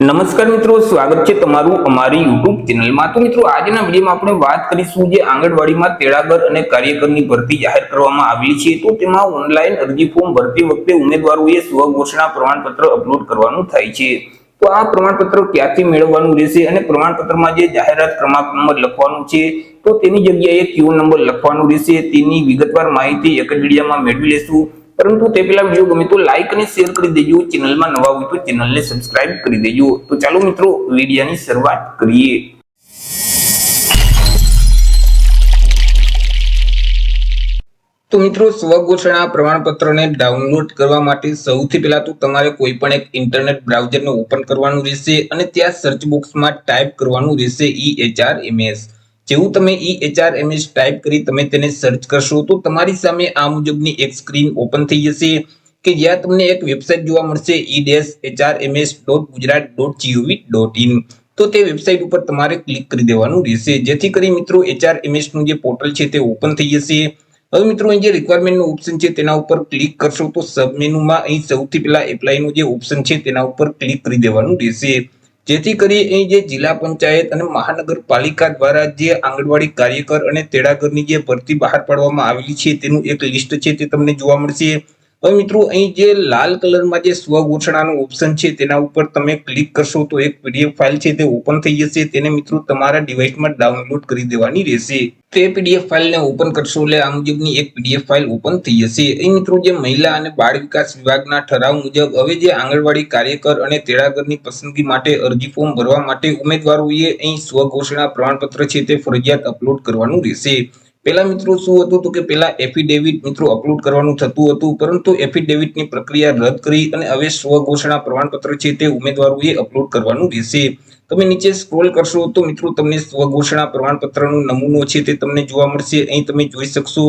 નમસ્કાર મિત્રો, સ્વાગત છે તમારું અમારી યુટ્યુબ ચેનલમાં. તો મિત્રો, આજના વિડીયોમાં આપણે વાત કરીશું જે આંગણવાડીમાં તેડાગર અને કાર્યકરની ભરતી જાહેર કરવામાં આવી છે. તો તેમાં ઓનલાઈન અરજી ફોર્મ ભરતી વખતે ઉમેદવારોએ સ્વઘોષણા પ્રમાણપત્ર અપલોડ કરવાનું થાય છે. તો આ પ્રમાણપત્ર ક્યાંથી મેળવવાનું રહેશે અને પ્રમાણપત્રમાં જે જાહેરાત ક્રમાંક નંબર લખવાનું છે, તો તેની જગ્યાએ કયો નંબર લખવાનું રહેશે. તેની વિગતવાર માહિતી એક જ વિડીયોમાં મેળવી લેશું. પરંતુ તે પહેલા વીડિયો ગમે તો લાઈક અને શેર કરી દેજો ચેનલમાં નવા હોય તો ચેનલને સબસ્ક્રાઇબ કરી દેજો. તો ચાલો મિત્રો, વિડીયોની શરૂઆત કરીએ. તો મિત્રો, સ્વઘોષણા પ્રમાણપત્રને ડાઉનલોડ કરવા માટે સૌથી પહેલા તો તમારે કોઈ પણ એક ઇન્ટરનેટ બ્રાઉઝરને ઓપન કરવાનું રહેશે અને ત્યાં સર્ચ બોક્સમાં ટાઈપ કરવાનું રહેશે ઈ એચ આર એમએસ જેવું તમે ઈ એચઆર એમએસ ટાઈપ કરી તમે તેને સર્ચ કરશો, તો તમારી સામે આ મુજબની એક સ્ક્રીન ઓપન થઈ જશે, કે જ્યાં તમને એક વેબસાઇટ જોવા મળશે, E dash HR MS dot Gujarat dot GOV dot in તો તે વેબસાઇટ ઉપર તમારે ક્લિક કરી દેવાનું રહેશે. જેથી કરી મિત્રો એચઆર એમએસનું જે પોર્ટલ છે તે ઓપન થઈ જશે. હવે મિત્રો અહીં જે રિક્વાયરમેન્ટનું ઓપ્શન છે તેના ઉપર ક્લિક કરશો, તો સબ મેનુમાં અહીં સૌથી પહેલા એપ્લાયનું જે ઓપ્શન છે તેના ઉપર ક્લિક કરી દેવાનું રહેશે. જેથી કરી અહીં જે જિલ્લા પંચાયત અને મહાનગરપાલિકા દ્વારા જે આંગણવાડી કાર્યકર અને તેડાગરની જે ભરતી બહાર પાડવામાં આવેલી છે તેનું એક લિસ્ટ છે તે તમને જોવા મળશે. હવે મિત્રો, અહીં જે લાલ કલરમાં જે સ્વઘોષણાનું ઓપ્શન છે, તેના ઉપર તમે ક્લિક કરશો તો એક પીડીએફ ફાઇલ છે તે ઓપન થઈ જશે. તેને મિત્રો તમારા ડિવાઇસમાં ડાઉનલોડ કરી દેવાની રહેશે. તે પીડીએફ ફાઇલને ઓપન કરશો એટલે આ મુજબની એક પીડીએફ ફાઇલ ઓપન થઈ જશે. અહીં મિત્રો જે મહિલા અને બાળ વિકાસ વિભાગના ઠરાવ મુજબ હવે જે આંગણવાડી કાર્યકર અને તેડાગરની પસંદગી માટે અરજી ફોર્મ ભરવા માટે ઉમેદવારોએ અહીં સ્વઘોષણા પ્રમાણપત્ર છે તે ફરજિયાત અપલોડ કરવાનું રહેશે. પેલા મિત્રો શું હતું તો કે પેલા એફિડેવિટ મિત્રો અપલોડ કરવાનું થતું હતું, પરંતુ એફિડેવિટની પ્રક્રિયા રદ કરી અને હવે સ્વઘોષણા પ્રમાણપત્ર છે તે ઉમેદવારોએ અપલોડ કરવાનું રહેશે. તમે નીચે સ્ક્રોલ કરશો તો મિત્રો તમને સ્વઘોષણા પ્રમાણપત્રનો નમૂનો છે તે તમને જોવા મળશે. અહીં તમે જોઈ શકશો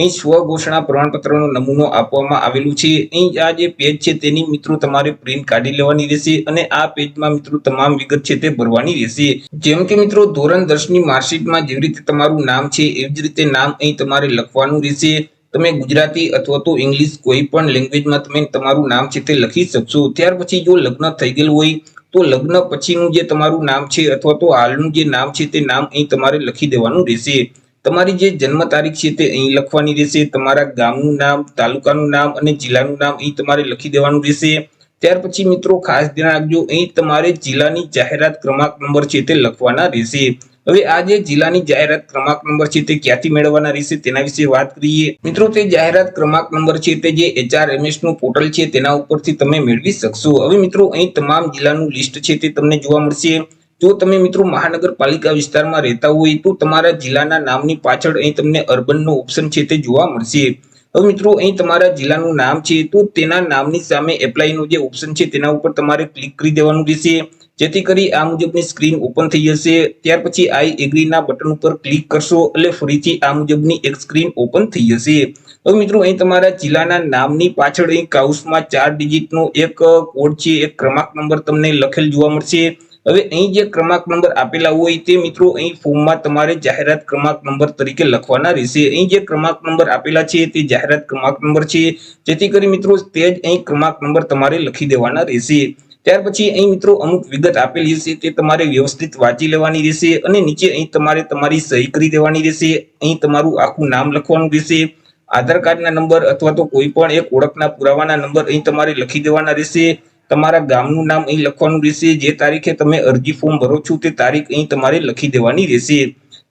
અહીં સ્વઘોષણા પ્રમાણપત્રનો નમૂનો આપવામાં આવેલું છે. અહીં આ જે પેજ છે તેની મિત્રો તમારે પ્રિન્ટ કાઢી લેવાની રહેશે અને આ પેજમાં મિત્રો તમામ વિગત છે તે ભરવાની રહેશે. જેમ કે મિત્રો, ધોરણ દસની માર્કશીટમાં જેવી રીતે તમારું નામ છે, એવી જ રીતે નામ અહીં તમારે લખવાનું રહેશે. તમે ગુજરાતી અથવા તો ઇંગ્લિશ કોઈ પણ લેંગ્વેજમાં તમે તમારું નામ છે તે લખી શકશો. ત્યાર પછી જો લગ્ન થઈ ગયેલું હોય, તો લગ્ન પછીનું જે તમારું નામ છે અથવા તો હાલનું જે નામ છે તે નામ અહીં તમારે લખી દેવાનું રહેશે. તમારી જે જન્મ તારીખ છે તે અહીં લખવાની રહેશે, તમારા ગામનું નામ, તાલુકાનું નામ અને જિલ્લાનું નામ અહીં તમારે લખી દેવાનું રહેશે. ત્યાર પછી મિત્રો ખાસ ધ્યાન રાખજો, અહીં તમારે જિલ્લાની જાહેરાત ક્રમાંક નંબર છે તે લખવાના રહેશે. હવે આ જે જિલ્લાની જાહેરાત ક્રમાંક નંબર છે તે ક્યાંથી મેળવવાના રહેશે તેના વિશે વાત કરીએ. મિત્રો તે જાહેરાત ક્રમાંક નંબર છે તે જે એચઆરએમએસનું પોર્ટલ છે તેના ઉપરથી તમે મેળવી શકશો. હવે મિત્રો અહીં તમામ જિલ્લાનું લિસ્ટ છે તે તમને જોવા મળશે. જો તમે મિત્રો મહાનગરપાલિકા વિસ્તારમાં રહેતા હોય તો તમારા જિલ્લાના નામની પાછળ અહીં તમને અર્બનનો ઓપ્શન છે તે જોવા મળશે. હવે મિત્રો અહીં તમારા જિલ્લાનું નામ છે તો તેના નામની સામે એપ્લાયનું જે ઓપ્શન છે તેના ઉપર તમારે ક્લિક કરી દેવાનું રહેશે. જેથી કરી આ મુજબની સ્ક્રીન ઓપન થઈ જશે. ત્યાર પછી આઈ એગ્રીના બટન ઉપર ક્લિક કરશો એટલે ફરીથી આ મુજબની એક સ્ક્રીન ઓપન થઈ જશે. હવે મિત્રો અહીં તમારા જિલ્લાના નામની પાછળ અહીં કાઉસમાં ચાર ડિજિટનો એક કોડ છે. એક ક્રમાંક નંબર તમને લખેલ જોવા મળશે. હવે અહીં જે ક્રમાંક નંબર આપેલા હોય તે મિત્રો અહીં ફોર્મમાં તમારે જાહેરાત ક્રમાંક નંબર તરીકે લખવાના રહેશે. અહીં જે ક્રમાંક નંબર આપેલા છે તે જાહેરાત ક્રમાંક નંબર છે. જેથી કરી મિત્રો તે જ અહીં ક્રમાંક નંબર તમારે લખી દેવાના રહેશે. ત્યાર પછી અહીં મિત્રો અમુક વિગત આપેલી હશે તે તમારે વ્યવસ્થિત વાંચી લેવાની રહેશે અને નીચે અહીં તમારે તમારી સહી કરી દેવાની રહેશે. અહીં તમારું આખું નામ લખવાનું રહેશે. આધાર કાર્ડના નંબર અથવા તો કોઈ પણ એક ઓળખના પુરાવાના નંબર અહીં તમારે લખી દેવાના રહેશે. તમારા ગામનું નામ અહીં લખવાનું રહેશે. જે તારીખે તમે અરજી ફોર્મ ભરો છો તે તારીખ અહીં તમારે લખી દેવાની રહેશે.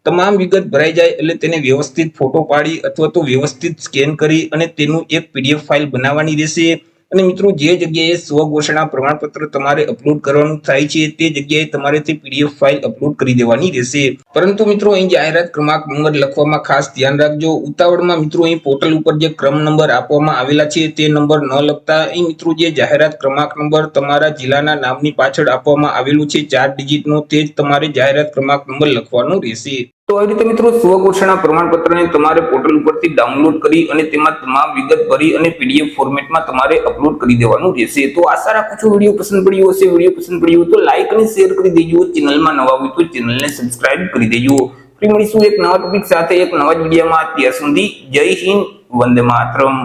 તમામ વિગત ભરાઈ જાય એટલે તેને વ્યવસ્થિત ફોટો પાડી અથવા તો વ્યવસ્થિત સ્કેન કરી અને તેનું એક પીડીએફ ફાઇલ બનાવવાની રહેશે. અને મિત્રો જે જગ્યાએ સ્વઘોષણા પ્રમાણપત્ર તમારે અપલોડ કરવાનું થાય છે, તે જગ્યાએ તમારે તે પીડીએફ ફાઇલ અપલોડ કરી દેવાની રહેશે. પરંતુ મિત્રો અહીં જાહેરાત ક્રમાંક નંબર લખવામાં ખાસ ધ્યાન રાખજો. ઉતાવળમાં મિત્રો અહીં પોર્ટલ ઉપર જે ક્રમ નંબર આપવામાં આવેલા છે, તે નંબર ન લખતા અહીં મિત્રો જે જાહેરાત ક્રમાંક નંબર તમારા જિલ્લાના નામની પાછળ આપવામાં આવેલું છે, ચાર ડિજિટનો તે જ તમારે જાહેરાત ક્રમાંક નંબર લખવાનો રહેશે. તો આવી રીતે મિત્રો સ્વઘોષણા પ્રમાણપત્રને તમારે પોર્ટલ ઉપરથી ડાઉનલોડ કરી અને તેમાં તમામ વિગત ભરી અને પીડીએફ ફોર્મેટમાં તમારે અપલોડ કરી દેવાનું રહેશે. તો આશા રાખું છું વીડિયો પસંદ પડ્યો હશે. વીડિયો પસંદ પડ્યો તો લાઈક અને શેર કરી દેજો. ચેનલમાં નવા હોય તો ચેનલને સબસ્ક્રાઇબ કરી દેજો. ફરી મળીશું એક નવા ટોપિક સાથે, એક નવા જ વિડીયોમાં. ત્યાં સુધી જય હિન્દ, વંદે માતરમ.